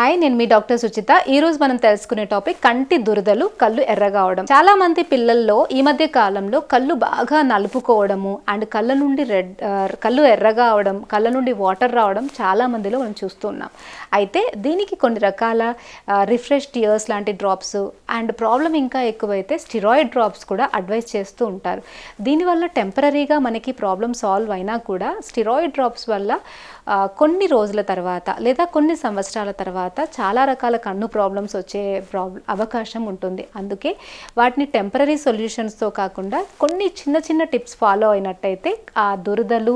Hi నేను మీ doctor Suchitha. ఈ రోజు మనం తెలుసుకునే టాపిక్ కంటి దురదలు కళ్ళు ఎర్రగా అవడం చాలా మంది పిల్లల్లో ఈ మధ్య కాలంలో కళ్ళు బాగా నలుపుకోవడము అండ్ కళ్ళ నుండి రెడ్ కళ్ళు ఎర్రగా అవడం కళ్ళ నుండి వాటర్ రావడం చాలా మందిలో మనం చూస్తున్నాం అయితే దీనికి కొన్ని రకాల రిఫ్రెష్ టియర్స్ లాంటి డ్రాప్స్ అండ్ ప్రాబ్లం ఇంకా ఎక్కువైతే స్టిరాయిడ్ డ్రాప్స్ కూడా అడ్వైస్ చేస్తూ ఉంటారు. దీనివల్ల టెంపరీగా మనకి ప్రాబ్లం సాల్వ్ అయినా కూడా స్టిరాయిడ్ డ్రాప్స్ వల్ల కొన్ని రోజుల తర్వాత లేదా కొన్ని సంవత్సరాల తర్వాత చాలా రకాల కన్ను ప్రాబ్లమ్స్ వచ్చే ప్రాబ్లం అవకాశం ఉంటుంది. అందుకే వాటిని టెంపరీ సొల్యూషన్స్తో కాకుండా కొన్ని చిన్న చిన్న టిప్స్ ఫాలో అయినట్టయితే ఆ దురదలు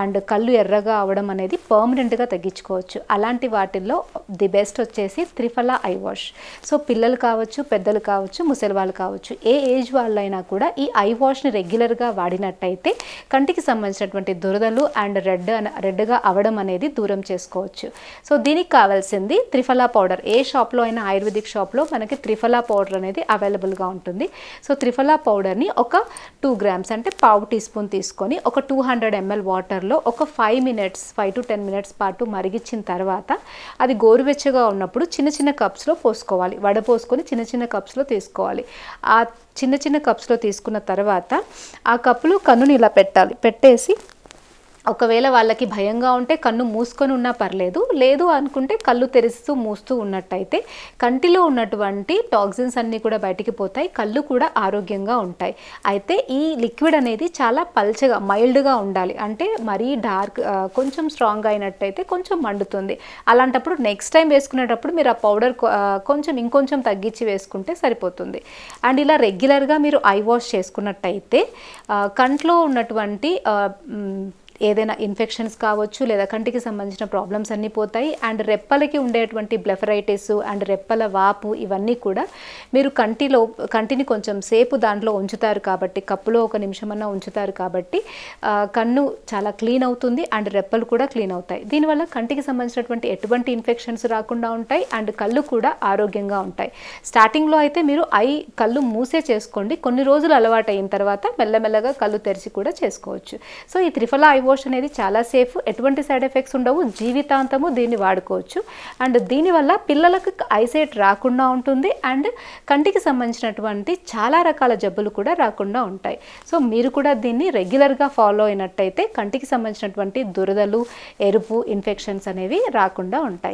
అండ్ కళ్ళు ఎర్రగా అవడం అనేది పర్మనెంట్గా తగ్గించుకోవచ్చు. అలాంటి వాటిల్లో ది బెస్ట్ వచ్చేసి త్రిఫల ఐ వాష్ సో పిల్లలు కావచ్చు పెద్దలు కావచ్చు ముసలి వాళ్ళు కావచ్చు ఏ ఏజ్ వాళ్ళైనా కూడా ఈ ఐ వాష్ని రెగ్యులర్గా వాడినట్టయితే కంటికి సంబంధించినటువంటి దురదలు అండ్ రెడ్ రెడ్గా అవడం అనేది దూరం చేసుకోవచ్చు. సో దీనికి కావాల్సింది త్రిఫలా పౌడర్. ఏ షాప్లో అయినా ఆయుర్వేదిక్ షాప్లో మనకి త్రిఫలా పౌడర్ అనేది అవైలబుల్గా ఉంటుంది. సో త్రిఫలా పౌడర్ని ఒక టూ గ్రామ్స్ అంటే పావు టీ స్పూన్ తీసుకొని ఒక టూ హండ్రెడ్ ఎంఎల్ వాటర్లో ఒక five minutes five to ten minutes పాటు మరిగించిన తర్వాత అది గోరువెచ్చగా ఉన్నప్పుడు చిన్న చిన్న కప్స్లో పోసుకోవాలి. వడపోసుకొని చిన్న చిన్న కప్స్లో తీసుకోవాలి. ఆ చిన్న చిన్న కప్స్లో తీసుకున్న తర్వాత ఆ కప్పులో కన్నుని ఇలా పెట్టాలి. పెట్టేసి ఒకవేళ వాళ్ళకి భయంగా ఉంటే కన్ను మూసుకొని ఉన్నా పర్లేదు లేదు అనుకుంటే కళ్ళు తెరుస్తూ మూస్తూ ఉన్నట్టయితే కంటిలో ఉన్నటువంటి టాక్సిన్స్ అన్నీ కూడా బయటికి పోతాయి కళ్ళు కూడా ఆరోగ్యంగా ఉంటాయి. అయితే ఈ లిక్విడ్ అనేది చాలా పల్చగా మైల్డ్గా ఉండాలి. అంటే మరీ డార్క్ కొంచెం స్ట్రాంగ్ అయినట్టయితే కొంచెం మండుతుంది. అలాంటప్పుడు నెక్స్ట్ టైం వేసుకునేటప్పుడు మీరు ఆ పౌడర్ కొంచెం ఇంకొంచెం తగ్గించి వేసుకుంటే సరిపోతుంది. అండ్ ఇలా రెగ్యులర్గా మీరు ఐ వాష్ చేసుకున్నట్టయితే కంట్లో ఉన్నటువంటి ఏదైనా ఇన్ఫెక్షన్స్ కావచ్చు లేదా కంటికి సంబంధించిన ప్రాబ్లమ్స్ అన్నీ పోతాయి. అండ్ రెప్పలకి ఉండేటువంటి బ్లెఫరైటిస్ అండ్ రెప్పల వాపు ఇవన్నీ కూడా మీరు కంటిలో కంటిని కొంచెం సేపు దాంట్లో ఉంచుతారు కాబట్టి కప్పులో ఒక నిమిషమన్నా ఉంచుతారు కాబట్టి కన్ను చాలా క్లీన్ అవుతుంది అండ్ రెప్పలు కూడా క్లీన్ అవుతాయి. దీనివల్ల కంటికి సంబంధించినటువంటి ఎటువంటి ఇన్ఫెక్షన్స్ రాకుండా ఉంటాయి అండ్ కళ్ళు కూడా ఆరోగ్యంగా ఉంటాయి. స్టార్టింగ్లో అయితే మీరు ఐ కళ్ళు మూసే చేసుకోండి. కొన్ని రోజులు అలవాటు అయిన తర్వాత మెల్లమెల్లగా కళ్ళు తెరిచి కూడా చేసుకోవచ్చు. సో ఈ త్రిఫల ఐ వాష్ అనేది చాలా సేఫ్. ఎటువంటి సైడ్ ఎఫెక్ట్స్ ఉండవు. జీవితాంతము దీన్ని వాడుకోవచ్చు. అండ్ దీనివల్ల పిల్లలకు ఐసైట్ రాకుండా ఉంటుంది. అండ్ కంటికి సంబంధించినటువంటి చాలా రకాల జబ్బులు కూడా రాకుండా ఉంటాయి. సో మీరు కూడా దీన్ని రెగ్యులర్గా ఫాలో అయినట్టయితే కంటికి సంబంధించినటువంటి దురదలు ఎరుపు ఇన్ఫెక్షన్స్ అనేవి రాకుండా ఉంటాయి.